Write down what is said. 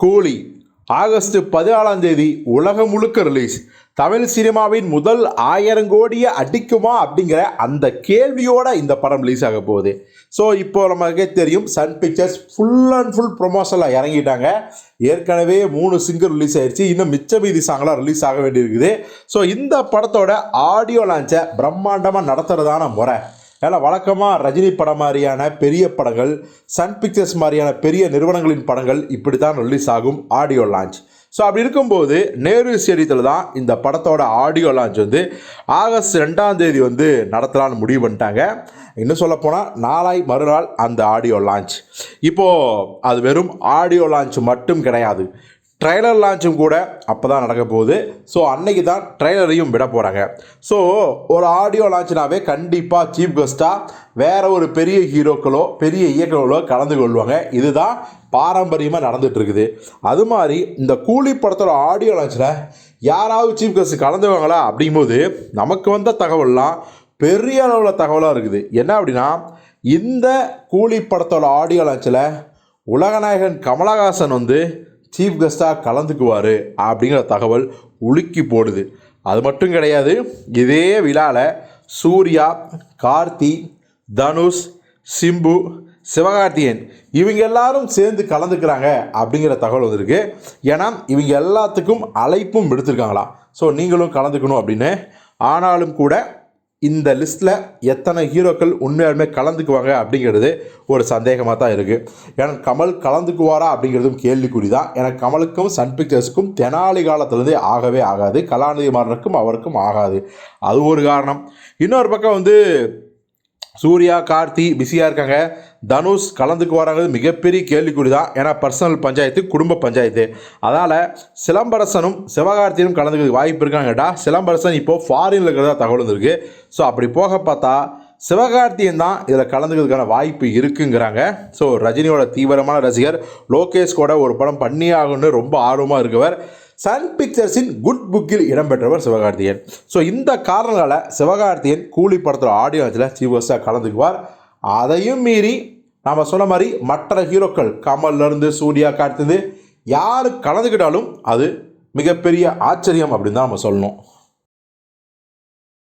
கூலி. ஆகஸ்ட் பதினாலாம் தேதி உலகம் முழுக்க ரிலீஸ் தமிழ் சினிமாவின் முதல் ஆயிரம் கோடியை அடிக்குமா அப்படிங்கிற அந்த கேள்வியோட இந்த படம் ரிலீஸ் ஆக போகுது. ஸோ இப்போ நமக்கே தெரியும் Sun Pictures full and full ப்ரொமோஷனில் இறங்கிட்டாங்க. ஏற்கனவே மூணு சிங்கர் ரிலீஸ் ஆயிடுச்சு இன்னும் மிச்ச மீதி சாங்கெலாம் ரிலீஸ் ஆக வேண்டியிருக்குது. ஸோ இந்த படத்தோட ஆடியோ லான்ச்சை பிரம்மாண்டமாக நடத்துகிறதான முறை. ஏன்னா வழக்கமாக ரஜினி படம் மாதிரியான பெரிய படங்கள் சன் பிக்சர்ஸ் மாதிரியான பெரிய நிறுவனங்களின் படங்கள் இப்படி தான் ரிலீஸ் ஆகும் ஆடியோ லான்ச் ஸோ அப்படி இருக்கும்போது நேரு ஸ்டேடியத்தில் தான் இந்த படத்தோட ஆடியோ லான்ச் வந்து ஆகஸ்ட் ரெண்டாம் தேதி வந்து நடத்தலாம்னு முடிவு பண்ணிட்டாங்க. இன்னும் சொல்லப்போனால் நாளை மறுநாள் அந்த ஆடியோ லான்ச் இப்போது அது வெறும் ஆடியோ லான்ச் மட்டும் கிடையாது. ட்ரைலர் லான்ச்சும் கூட அப்போ தான் நடக்க போகுது. ஸோ அன்னைக்கு தான் ட்ரைலரையும் விட போகிறாங்க ஸோ ஒரு ஆடியோ லான்ச்னாவே கண்டிப்பாக சீஃப் கெஸ்ட்டாக வேறு ஒரு பெரிய ஹீரோக்களோ பெரிய இயக்குநர்களோ கலந்து கொள்வாங்க. இதுதான் பாரம்பரியமாக நடந்துகிட்ருக்குது அது மாதிரி இந்த கூலி படத்தோட ஆடியோ லான்ச்சில் யாராவது சீஃப் கெஸ்ட் கலந்துவாங்களா அப்படிங்கும்போது நமக்கு வந்த தகவல்லாம் பெரிய அளவில் தகவலாக இருக்குது. என்ன அப்படின்னா இந்த கூலி படத்தோட ஆடியோ லான்ச்சில் உலகநாயகன் கமலஹாசன் வந்து சீஃப் கெஸ்ட்டாக கலந்துக்குவார் அப்படிங்கிற தகவல் உலுக்கி போடுது. அது மட்டும் கிடையாது இதே விழாவில் சூர்யா கார்த்தி தனுஷ் சிம்பு சிவகார்த்தியன் இவங்க எல்லாரும் சேர்ந்து கலந்துக்கிறாங்க அப்படிங்கிற தகவல் வந்திருக்கு. ஏன்னா இவங்க எல்லாத்துக்கும் அழைப்பும் விடுத்திருக்காங்களா? ஸோ நீங்களும் கலந்துக்கணும் அப்படின்னு. ஆனாலும் கூட இந்த லிஸ்ட்டில் எத்தனை ஹீரோக்கள் உண்மையாலுமே கலந்துக்குவாங்க அப்படிங்கிறது ஒரு சந்தேகமாக தான் இருக்குது ஏன்னா கமல் கலந்துக்குவாரா அப்படிங்கிறதும் கேள்விக்குறி தான் ஏன்னா கமலுக்கும் சன் பிக்சர்ஸ்க்கும் தெனாலி காலத்துலேருந்தே ஆகவே ஆகாது. கலாநிதி மாறனுக்கும் அவருக்கும் ஆகாது. அது ஒரு காரணம். இன்னொரு பக்கம் வந்து சூர்யா கார்த்தி பிஸியாக இருக்காங்க. தனுஷ் கலந்துக்கு வராங்கிறது மிகப்பெரிய கேள்விக்குறி தான் ஏன்னா பர்சனல் பஞ்சாயத்து குடும்ப பஞ்சாயத்து. அதனால் சிலம்பரசனும் சிவகார்த்தியனும் கலந்துக்கிறதுக்கு வாய்ப்பு இருக்காங்கடா. சிலம்பரசன் இப்போது ஃபாரினில் இருக்கிறதா தகவல் வந்திருக்கு. ஸோ அப்படி போக பார்த்தா சிவகார்த்தியன் தான் இதில் கலந்துக்கிறதுக்கான வாய்ப்பு இருக்குங்கிறாங்க. ஸோ ரஜினியோட தீவிரமான ரசிகர் லோகேஷ் கூட ஒரு படம் பண்ணியாகும்னு ரொம்ப ஆர்வமாக இருக்கவர். சன் பிக்சர்ஸின் குட் புக்கில் இடம்பெற்றவர் சிவகார்த்தியன் ஸோ இந்த காரணங்களால் சிவகார்த்தியன் கூலி படத்தில் ஆடியோஸில் சீஃப் கலந்துக்குவார். அதையும் மீறி நாம் சொன்ன மாதிரி மற்ற ஹீரோக்கள் கமல்லேருந்து சூர்யா காட்டுது யார் கலந்துக்கிட்டாலும் அது மிகப்பெரிய ஆச்சரியம் அப்படின்னு தான் நம்ம சொல்லணும்.